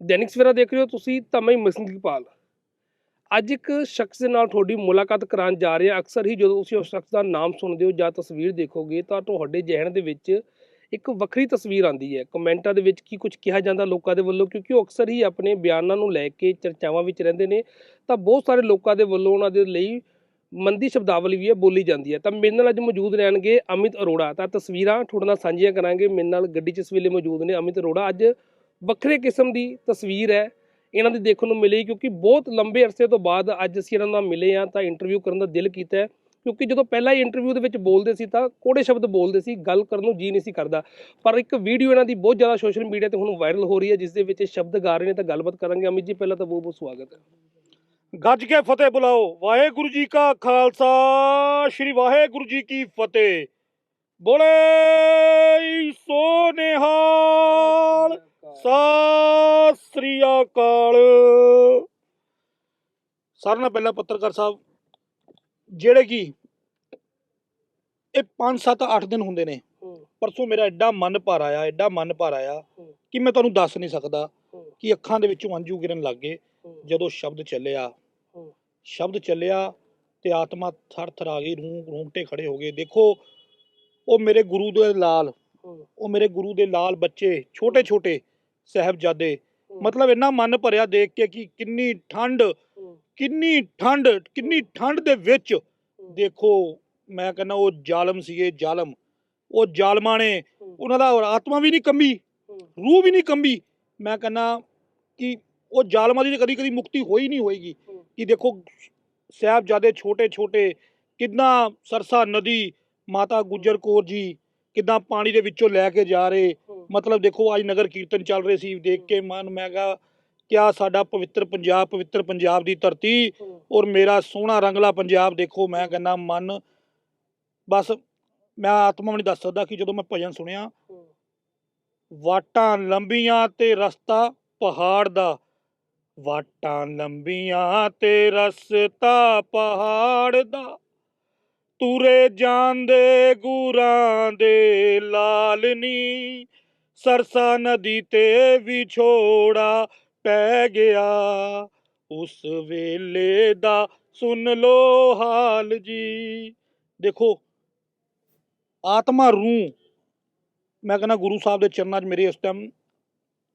ਦੈਨਿਕ ਸਵੇਰਾ ਦੇਖ ਰਹੇ ਹੋ ਤੁਸੀਂ ਤਾਂ ਮੈਂ ਮਸੰਦੀਪਾਲ ਅੱਜ ਇੱਕ ਸ਼ਖਸ ਦੇ ਨਾਲ ਤੁਹਾਡੀ ਮੁਲਾਕਾਤ ਕਰਾਉਣ ਜਾ ਰਹੇ ਹਾਂ। ਅਕਸਰ ਹੀ ਜਦੋਂ ਤੁਸੀਂ ਉਸ ਸ਼ਖਸ ਦਾ ਨਾਮ ਸੁਣਦੇ ਹੋ ਜਾਂ ਤਸਵੀਰ ਦੇਖੋਗੇ ਤਾਂ ਤੁਹਾਡੇ ਜ਼ਿਹਨ ਦੇ ਵਿੱਚ ਇੱਕ ਵੱਖਰੀ ਤਸਵੀਰ ਆਉਂਦੀ ਹੈ। ਕਮੈਂਟਾਂ ਦੇ ਵਿੱਚ ਕੀ ਕੁਝ ਕਿਹਾ ਜਾਂਦਾ ਲੋਕਾਂ ਦੇ ਵੱਲੋਂ ਕਿਉਂਕਿ ਉਹ ਅਕਸਰ ਹੀ ਆਪਣੇ ਬਿਆਨਾਂ ਨੂੰ ਲੈ ਕੇ ਚਰਚਾਵਾਂ ਵਿੱਚ ਰਹਿੰਦੇ ਨੇ ਤਾਂ ਬਹੁਤ ਸਾਰੇ ਲੋਕਾਂ ਦੇ ਵੱਲੋਂ ਉਹਨਾਂ ਦੇ ਲਈ ਮੰਦੀ ਸ਼ਬਦਾਵਲੀ ਵੀ ਹੈ, ਬੋਲੀ ਜਾਂਦੀ ਹੈ। ਤਾਂ ਮੇਰੇ ਨਾਲ ਅੱਜ ਮੌਜੂਦ ਰਹਿਣਗੇ ਅਮਿਤ ਅਰੋੜਾ। ਤਾਂ ਤਸਵੀਰਾਂ ਤੁਹਾਡੇ ਨਾਲ ਸਾਂਝੀਆਂ ਕਰਾਂਗੇ। ਮੇਰੇ ਨਾਲ ਗੱਡੀ 'ਚ ਇਸ ਵੇਲੇ ਮੌਜੂਦ ਨੇ ਅਮਿਤ ਅਰੋੜਾ। ਅੱਜ ਵੱਖਰੇ ਕਿਸਮ ਦੀ ਤਸਵੀਰ ਹੈ। ਇਹਨਾਂ ਦੀ ਦੇਖਣ ਨੂੰ ਮਿਲੀ ਕਿਉਂਕਿ ਬਹੁਤ ਲੰਬੇ ਅਰਸੇ ਤੋਂ ਬਾਅਦ ਅੱਜ ਅਸੀਂ ਇਹਨਾਂ ਨਾਲ ਮਿਲੇ ਆ ਤਾਂ ਇੰਟਰਵਿਊ ਕਰਨ ਦਾ ਦਿਲ ਕੀਤਾ ਕਿਉਂਕਿ ਜਦੋਂ ਪਹਿਲਾਂ ਹੀ ਇੰਟਰਵਿਊ ਦੇ ਵਿੱਚ ਬੋਲਦੇ ਸੀ ਤਾਂ ਕੋੜੇ ਸ਼ਬਦ ਬੋਲਦੇ ਸੀ, ਗੱਲ ਕਰਨ ਨੂੰ ਜੀ ਨਹੀਂ ਸੀ ਕਰਦਾ। ਪਰ ਇੱਕ ਵੀਡੀਓ ਇਹਨਾਂ ਦੀ ਬਹੁਤ ਜ਼ਿਆਦਾ ਸੋਸ਼ਲ ਮੀਡੀਆ ਤੇ ਹੁਣ ਵਾਇਰਲ ਹੋ ਰਹੀ ਹੈ, ਜਿਸ ਦੇ ਵਿੱਚ ਇਹ ਸ਼ਬਦ ਗਾ ਰਹੇ ਨੇ, ਤਾਂ ਗੱਲਬਾਤ ਕਰਾਂਗੇ। ਅਮਿਤ ਜੀ, ਪਹਿਲਾਂ ਤਾਂ ਬਹੁਤ ਬਹੁਤ ਸਵਾਗਤ ਹੈ। ਗੱਜ ਕੇ ਫਤਿਹ ਬੁਲਾਓ। ਵਾਹਿਗੁਰੂ ਜੀ ਕਾ ਖਾਲਸਾ, ਸ੍ਰੀ ਵਾਹਿਗੁਰੂ ਜੀ ਕੀ ਫਤਿਹ। ਬੋਲੇ ਸੋ ਸਤਿ ਸ੍ਰੀ ਅਕਾਲ। ਸਾਰਿਆਂ ਨਾਲ ਪਹਿਲਾਂ ਪੱਤਰਕਾਰ ਸਾਹਿਬ ਜਿਹੜੇ ਕਿ ਇਹ 5 7 8 ਦਿਨ ਹੁੰਦੇ ਨੇ ਪਰਸੋਂ ਮੇਰਾ ਐਡਾ ਮਨ ਭਰ ਆਇਆ ਐਡਾ ਮਨ ਭਰ ਆਇਆ ਕਿ ਮੈਂ ਤੁਹਾਨੂੰ ਦੱਸ ਨਹੀਂ ਸਕਦਾ ਕਿ ਅੱਖਾਂ ਦੇ ਵਿੱਚੋਂ ਅੰਜੂ ਗਿਰਨ ਲੱਗ ਗਏ ਜਦੋਂ ਸ਼ਬਦ ਚੱਲਿਆ। ਸ਼ਬਦ ਚੱਲਿਆ ਤੇ ਆਤਮਾ ਥਰ ਥਰ ਆ ਗਈ ਰੂਹ ਰੂੰਗਟੇ ਖੜੇ ਹੋ ਗਏ। ਦੇਖੋ ਉਹ ਮੇਰੇ ਗੁਰੂ ਦੇ ਲਾਲ ਉਹ ਮੇਰੇ ਗੁਰੂ ਦੇ ਲਾਲ ਬੱਚੇ ਛੋਟੇ ਛੋਟੇ ਸਹਿਬਜ਼ਾਦੇ। ਮਤਲਬ ਇੰਨਾ ਮਨ ਭਰਿਆ ਦੇਖ ਕੇ ਕਿ ਕਿੰਨੀ ਠੰਡ ਕਿੰਨੀ ਠੰਡ ਕਿੰਨੀ ਠੰਡ ਦੇ ਵਿੱਚ ਦੇਖੋ ਮੈਂ ਕਹਿੰਦਾ ਉਹ ਜ਼ਾਲਮ ਸੀਗੇ ਜ਼ਾਲਮ। ਉਹ ਜ਼ਾਲਮਾਂ ਨੇ ਉਹਨਾਂ ਦਾ ਆਤਮਾ ਵੀ ਨਹੀਂ ਕੰਬੀ ਰੂਹ ਵੀ ਨਹੀਂ ਕੰਬੀ। ਮੈਂ ਕਹਿੰਦਾ ਕਿ ਉਹ ਜ਼ਾਲਮਾਂ ਦੀ ਕਦੀ ਕਦੀ ਮੁਕਤੀ ਹੋਈ ਨਹੀਂ ਹੋਏਗੀ। ਕਿ ਦੇਖੋ ਸਾਹਿਬਜ਼ਾਦੇ ਛੋਟੇ ਛੋਟੇ ਕਿੰਨਾ ਸਰਸਾ ਨਦੀ ਮਾਤਾ ਗੁਜਰ ਕੌਰ ਜੀ ਕਿੱਦਾਂ ਪਾਣੀ ਦੇ ਵਿੱਚੋਂ ਲੈ ਕੇ ਜਾ ਰਹੇ? ਮਤਲਬ ਦੇਖੋ ਅੱਜ ਨਗਰ ਕੀਰਤਨ ਚੱਲ ਰਹੇ ਸੀ ਦੇਖ ਕੇ ਮਨ ਮੈਂ ਕਿਹਾ ਕਿਆ ਸਾਡਾ ਪਵਿੱਤਰ ਪੰਜਾਬ ਪਵਿੱਤਰ ਪੰਜਾਬ ਦੀ ਧਰਤੀ ਔਰ ਮੇਰਾ ਸੋਹਣਾ ਰੰਗਲਾ ਪੰਜਾਬ ਦੇਖੋ ਮੈਂ ਕਹਿੰਦਾ ਮਨ ਬਸ ਮੈਂ ਆਤਮਾ ਨਹੀਂ ਦੱਸ ਸਕਦਾ ਕਿ ਜਦੋਂ ਮੈਂ ਭਜਨ ਸੁਣਿਆ ਵਾਟਾਂ ਲੰਬੀਆਂ ਤੇ ਰਸਤਾ ਪਹਾੜ ਦਾ। ਵਾਟਾਂ ਲੰਬੀਆਂ ਤੇ ਰਸਤਾ ਪਹਾੜ ਦਾ। ਤੁਰੇ ਜਾਂਦੇ ਗੁਰਾਂ ਦੇ ਲਾਲਨੀ ਸਰਸਾ ਨਦੀ ਤੇ ਵਿਛੋੜਾ ਪੈ ਗਿਆ। ਉਸ ਵੇਲੇ ਦਾ ਸੁਣ ਲੋ ਹਾਲ ਜੀ। ਦੇਖੋ, ਆਤਮਾ ਰੂਹ, ਮੈਂ ਕਹਿੰਦਾ ਗੁਰੂ ਸਾਹਿਬ ਦੇ ਚਰਨਾਂ 'ਚ ਮੇਰੇ ਇਸ ਟਾਈਮ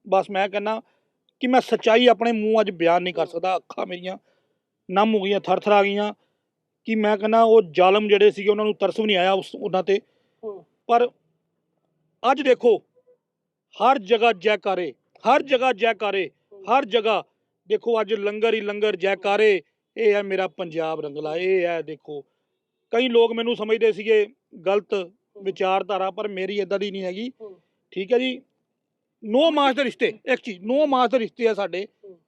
ਬਸ ਮੈਂ ਕਹਿੰਦਾ ਕਿ ਮੈਂ ਸੱਚਾਈ ਆਪਣੇ ਮੂੰਹ ਅੱਜ ਬਿਆਨ ਨਹੀਂ ਕਰ ਸਕਦਾ। ਅੱਖਾਂ ਮੇਰੀਆਂ ਨਮ ਹੋ ਗਈਆਂ, ਥਰ ਥਰ ਆ ਗਈਆਂ। ਕਿ ਮੈਂ ਕਹਿੰਦਾ ਉਹ ਜ਼ਾਲਮ ਜਿਹੜੇ ਸੀਗੇ ਉਹਨਾਂ ਨੂੰ ਤਰਸ ਵੀ ਨਹੀਂ ਆਇਆ ਉਸ ਉਹਨਾਂ ਤੇ। ਪਰ ਅੱਜ ਦੇਖੋ ਹਰ ਜਗ੍ਹਾ ਜੈਕਾਰੇ ਹਰ ਜਗ੍ਹਾ ਜੈਕਾਰੇ ਹਰ ਜਗ੍ਹਾ ਦੇਖੋ ਅੱਜ ਲੰਗਰ ਹੀ ਲੰਗਰ ਜੈਕਾਰੇ ਇਹ ਹੈ ਮੇਰਾ ਪੰਜਾਬ ਰੰਗਲਾ ਇਹ ਹੈ ਦੇਖੋ। ਕਈ ਲੋਕ ਮੈਨੂੰ ਸਮਝਦੇ ਸੀਗੇ ਗਲਤ ਵਿਚਾਰਧਾਰਾ ਪਰ ਮੇਰੀ ਇਦਾਂ ਦੀ ਨਹੀਂ ਹੈਗੀ। ਠੀਕ ਹੈ ਜੀ। ਨੋ ਮਾਸ ਦੇ ਰਿਸ਼ਤੇ ਇੱਕ ਚੀਜ਼ ਨੋ ਮਾਸ ਦੇ ਰਿਸ਼ਤੇ ਆ ਸਾਡੇ।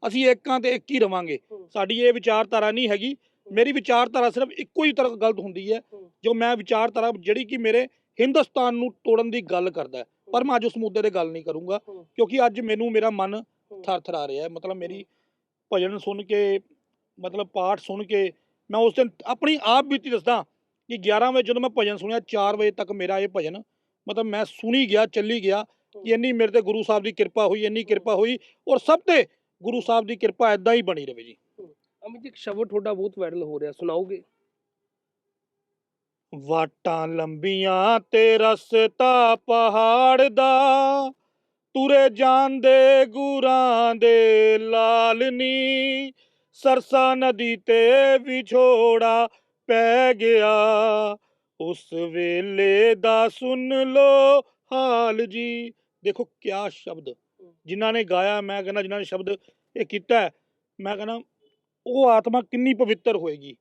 ਅਸੀਂ ਇੱਕਾਂ ਤੇ ਇੱਕ ਹੀ ਰਵਾਂਗੇ। ਸਾਡੀ ਇਹ ਵਿਚਾਰਧਾਰਾ ਨਹੀਂ ਹੈਗੀ। ਮੇਰੀ ਵਿਚਾਰਧਾਰਾ ਸਿਰਫ ਇੱਕੋ ਹੀ ਤਰ੍ਹਾਂ ਗਲਤ ਹੁੰਦੀ ਹੈ ਜੋ ਮੈਂ ਵਿਚਾਰਧਾਰਾ ਜਿਹੜੀ ਕਿ ਮੇਰੇ ਹਿੰਦੁਸਤਾਨ ਨੂੰ ਤੋੜਨ ਦੀ ਗੱਲ ਕਰਦਾ ਪਰ ਮੈਂ ਅੱਜ ਉਸ ਮੁੱਦੇ ਤੇ ਗੱਲ ਨਹੀਂ ਕਰੂੰਗਾ ਕਿਉਂਕਿ ਅੱਜ ਮੈਨੂੰ ਮੇਰਾ ਮਨ ਥਰ ਥਰ ਆ ਰਿਹਾ ਹੈ। ਮਤਲਬ ਮੇਰੀ ਭਜਨ ਸੁਣ ਕੇ ਮਤਲਬ ਪਾਠ ਸੁਣ ਕੇ ਮੈਂ ਉਸ ਦਿਨ ਆਪਣੀ ਆਪ ਬੀਤੀ ਦੱਸਦਾ ਕਿ 11 ਵਜੇ ਜਦੋਂ ਮੈਂ ਭਜਨ ਸੁਣਿਆ 4 ਵਜੇ ਤੱਕ ਮੇਰਾ ਇਹ ਭਜਨ ਮਤਲਬ ਮੈਂ ਸੁਣੀ ਗਿਆ ਚੱਲੀ ਗਿਆ ਕਿ ਇੰਨੀ ਮੇਰੇ ਤੇ ਗੁਰੂ ਸਾਹਿਬ ਦੀ ਕਿਰਪਾ ਹੋਈ ਇੰਨੀ ਕਿਰਪਾ ਹੋਈ ਔਰ ਸਭ ਤੇ ਗੁਰੂ ਸਾਹਿਬ ਦੀ ਕਿਰਪਾ ਇਦਾਂ ਹੀ ਬਣੀ ਰਵੇ ਜੀ। ਅਮਿਤ ਇੱਕ ਸ਼ਬਦ ਤੁਹਾਡਾ ਬਹੁਤ ਵਾਇਰਲ ਹੋ ਰਿਹਾ ਸੁਣਾਓਗੇ? ਵਾਟਾਂ ਲੰਬੀਆਂ ਤੇ ਰਸਤਾ ਪਹਾੜ ਦਾ ਤੁਰੇ ਜਾਂਦੇ ਗੁਰਾਂ ਦੇ ਲਾਲਨੀ ਸਰਸਾ ਨਦੀ ਤੇ ਵਿਛੋੜਾ ਪੈ ਗਿਆ। ਉਸ ਵੇਲੇ ਦਾ ਸੁਣ ਲੋ ਹਾਲ ਜੀ। ਦੇਖੋ ਕਿਆ ਸ਼ਬਦ। ਜਿਨ੍ਹਾਂ ਨੇ ਗਾਇਆ ਮੈਂ ਕਹਿੰਦਾ ਜਿਨ੍ਹਾਂ ਨੇ ਸ਼ਬਦ ਇਹ ਕੀਤਾ ਮੈਂ ਕਹਿੰਦਾ ਉਹ ਆਤਮਾ ਕਿੰਨੀ ਪਵਿੱਤਰ ਹੋਏਗੀ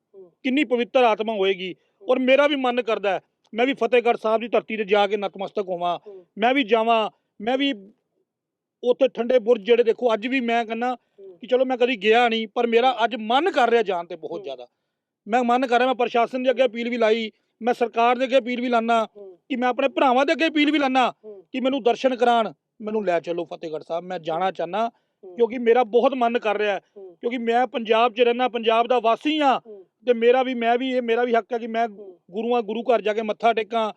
ਕਿੰਨੀ ਪਵਿੱਤਰ ਆਤਮਾ ਹੋਏਗੀ ਔਰ ਮੇਰਾ ਵੀ ਮਨ ਕਰਦਾ ਮੈਂ ਵੀ ਫਤਿਹਗੜ੍ਹ ਸਾਹਿਬ ਦੀ ਧਰਤੀ ਤੇ ਜਾ ਕੇ ਨਤਮਸਤਕ ਹੋਵਾਂ ਮੈਂ ਵੀ ਜਾਵਾਂ ਮੈਂ ਵੀ ਉੱਥੇ ਠੰਡੇ ਬੁਰਜ ਜਿਹੜੇ ਦੇਖੋ ਅੱਜ ਵੀ ਮੈਂ ਕਹਿੰਦਾ ਕਿ ਚਲੋ ਮੈਂ ਕਦੀ ਗਿਆ ਨਹੀਂ ਪਰ ਮੇਰਾ ਅੱਜ ਮਨ ਕਰ ਰਿਹਾ ਜਾਣ ਤੇ ਬਹੁਤ। ਜ਼ਿਆਦਾ। ਮੈਂ ਮਨ ਕਰ ਰਿਹਾ ਮੈਂ ਪ੍ਰਸ਼ਾਸਨ ਦੇ ਅੱਗੇ ਅਪੀਲ ਵੀ ਲਾਈ ਮੈਂ ਸਰਕਾਰ ਦੇ ਅੱਗੇ ਅਪੀਲ ਵੀ ਲਾਨਾ ਕਿ ਮੈਂ ਆਪਣੇ ਭਰਾਵਾਂ ਦੇ ਅੱਗੇ ਅਪੀਲ ਵੀ ਲਾਨਾ ਕਿ ਮੈਨੂੰ ਦਰਸ਼ਨ ਕਰਾਣ ਮੈਨੂੰ ਲੈ ਚੱਲੋ ਫਤਿਹਗੜ੍ਹ ਸਾਹਿਬ ਮੈਂ ਜਾਣਾ ਚਾਹਨਾ ਕਿਉਂਕਿ ਮੇਰਾ ਬਹੁਤ ਮਨ ਕਰ ਰਿਹਾ ਕਿਉਂਕਿ ਮੈਂ ਪੰਜਾਬ 'ਚ ਰਹਿਣਾ ਪੰਜਾਬ ਦਾ ਵਾਸੀ ਹਾਂ ਤੇ ਮੇਰਾ ਵੀ ਮੈਂ ਵੀ ਇਹ ਮੇਰਾ ਵੀ ਹੱਕ ਹੈ ਕਿ ਮੈਂ ਗੁਰੂਆਂ ਗੁਰੂ ਘਰ ਜਾ ਕੇ ਮੱਥਾ ਟੇਕਾਂ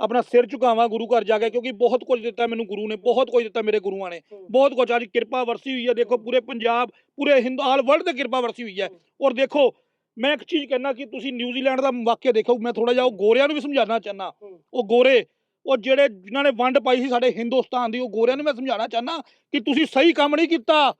ਆਪਣਾ ਸਿਰ ਝੁਕਾਵਾਂ ਗੁਰੂ ਘਰ ਜਾ ਕੇ ਕਿਉਂਕਿ ਬਹੁਤ ਕੁਝ ਦਿੱਤਾ ਮੈਨੂੰ ਗੁਰੂ ਨੇ ਬਹੁਤ ਕੁਝ ਦਿੱਤਾ ਮੇਰੇ ਗੁਰੂਆਂ ਨੇ। ਬਹੁਤ ਕੁਝ ਅੱਜ ਕਿਰਪਾ ਵਰਸੀ ਹੋਈ ਹੈ ਦੇਖੋ ਪੂਰੇ ਪੰਜਾਬ ਪੂਰੇ ਹਿੰਦ ਆਲ ਵਰਲਡ ਤੇ ਕਿਰਪਾ ਵਰਸੀ ਹੋਈ ਹੈ। ਔਰ ਦੇਖੋ ਮੈਂ ਇੱਕ ਚੀਜ਼ ਕਹਿਣਾ ਕਿ ਤੁਸੀਂ ਨਿਊਜ਼ੀਲੈਂਡ ਦਾ ਵਾਕਿਆ ਦੇਖੋ ਮੈਂ ਥੋੜਾ ਜਿਹਾ ਉਹ ਗੋਰਿਆਂ ਨੂੰ ਵੀ ਸਮਝਾਉਣਾ ਚਾਹਨਾ ਉਹ ਗੋਰੇ ਉਹ ਜਿਹੜੇ ਜਿਨ੍ਹਾਂ ਨੇ ਵੰਡ ਪਾਈ ਸੀ ਸਾਡੇ ਹਿੰਦੁਸਤਾਨ ਦੀ ਉਹ ਗੋਰਿਆਂ ਨੂੰ ਮੈਂ ਸਮਝਾਉਣਾ ਚਾਹਨਾ ਕਿ ਤੁਸੀਂ ਸਹੀ ਕੰਮ ਨਹੀਂ ਕੀਤਾ।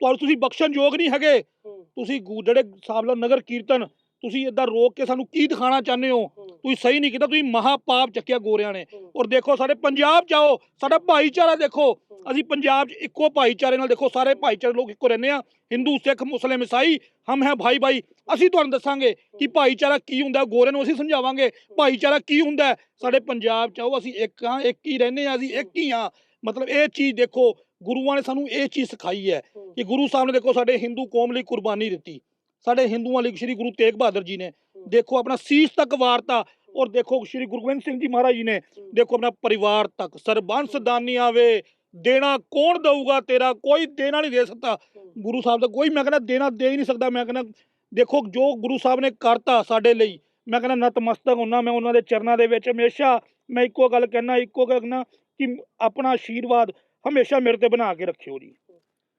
ਤੁਹਾਨੂੰ ਤੁਸੀਂ ਬਖਸ਼ਣ ਯੋਗ ਨਹੀਂ ਹੈਗੇ। ਤੁਸੀਂ ਜਿਹੜੇ ਸਾਬਲਾ ਨਗਰ ਕੀਰਤਨ ਤੁਸੀਂ ਇਦਾਂ ਰੋਕ ਕੇ ਸਾਨੂੰ ਕੀ ਦਿਖਾਣਾ ਚਾਹੁੰਦੇ ਹੋ? ਤੁਸੀਂ ਸਹੀ ਨਹੀਂ ਕੀਤਾ ਤੁਸੀਂ ਮਹਾ ਪਾਪ ਚੱਕਿਆ ਗੋਰਿਆਂ ਨੇ। ਔਰ ਦੇਖੋ ਸਾਡੇ ਪੰਜਾਬ ਆਓ ਸਾਡਾ ਭਾਈਚਾਰਾ ਦੇਖੋ। ਅਸੀਂ ਪੰਜਾਬ 'ਚ ਇੱਕੋ ਭਾਈਚਾਰੇ ਨਾਲ ਦੇਖੋ ਸਾਰੇ ਭਾਈਚਾਰੇ ਲੋਕ ਇੱਕੋ ਰਹਿੰਦੇ ਆ। ਹਿੰਦੂ ਸਿੱਖ ਮੁਸਲਿਮ ਈਸਾਈ ਹਮ ਹੈ ਭਾਈ ਭਾਈ। ਅਸੀਂ ਤੁਹਾਨੂੰ ਦੱਸਾਂਗੇ ਕਿ ਭਾਈਚਾਰਾ ਕੀ ਹੁੰਦਾ ਗੋਰਿਆਂ ਨੂੰ ਅਸੀਂ ਸਮਝਾਵਾਂਗੇ। ਭਾਈਚਾਰਾ ਕੀ ਹੁੰਦਾ। ਸਾਡੇ ਪੰਜਾਬ 'ਚ ਆਓ ਅਸੀਂ ਇੱਕ ਹਾਂ ਇੱਕ ਹੀ ਰਹਿੰਦੇ ਆ ਅਸੀਂ ਇੱਕ ਹੀ ਹਾਂ। ਮਤਲਬ ਇਹ ਚੀਜ਼ ਦੇਖੋ ਗੁਰੂਆਂ ਨੇ ਸਾਨੂੰ ਇਹ ਚੀਜ਼ ਸਿਖਾਈ ਹੈ ਕਿ ਗੁਰੂ ਸਾਹਿਬ ਨੇ ਦੇਖੋ ਸਾਡੇ ਹਿੰਦੂ ਕੌਮ ਲਈ ਕੁਰਬਾਨੀ ਦਿੱਤੀ। ਸਾਡੇ ਹਿੰਦੂਆਂ ਲਈ ਸ਼੍ਰੀ ਗੁਰੂ ਤੇਗ ਬਹਾਦਰ ਜੀ ਨੇ। ਦੇਖੋ ਆਪਣਾ ਸੀਸ ਤੱਕ ਵਾਰਤਾ ਔਰ ਦੇਖੋ ਸ਼੍ਰੀ ਗੁਰੂ ਗੋਬਿੰਦ ਸਿੰਘ ਜੀ ਮਹਾਰਾਜ ਜੀ ਨੇ ਦੇਖੋ ਆਪਣਾ ਪਰਿਵਾਰ ਤੱਕ ਸਰਬੰਸ ਦਾਨੀ ਆਵੇ ਦੇਣਾ ਕੌਣ ਦਊਗਾ ਤੇਰਾ? ਕੋਈ ਦੇਣਾ ਨਹੀਂ ਦੇ ਸਕਦਾ। ਗੁਰੂ ਸਾਹਿਬ ਦਾ ਕੋਈ ਮੈਂ ਕਹਿੰਦਾ ਦੇਣਾ ਦੇ ਹੀ ਨਹੀਂ ਸਕਦਾ ਮੈਂ ਕਹਿੰਦਾ ਦੇਖੋ ਜੋ ਗੁਰੂ ਸਾਹਿਬ ਨੇ ਕਰਤਾ ਸਾਡੇ ਲਈ ਮੈਂ ਕਹਿੰਦਾ ਨਤਮਸਤਕ ਹੁੰਨਾ ਮੈਂ ਉਹਨਾਂ ਦੇ ਚਰਨਾਂ ਦੇ ਵਿੱਚ ਹਮੇਸ਼ਾ ਮੈਂ ਇੱਕੋ ਗੱਲ ਕਹਿਣਾ ਇੱਕੋ ਗੱਲ ਕਹਿਣਾ ਕਿ ਆਪਣਾ ਆਸ਼ੀਰਵਾਦ ਹਮੇਸ਼ਾ ਮੇਰੇ ਤੇ ਬਣਾ ਕੇ ਰੱਖਿਓ ਜੀ।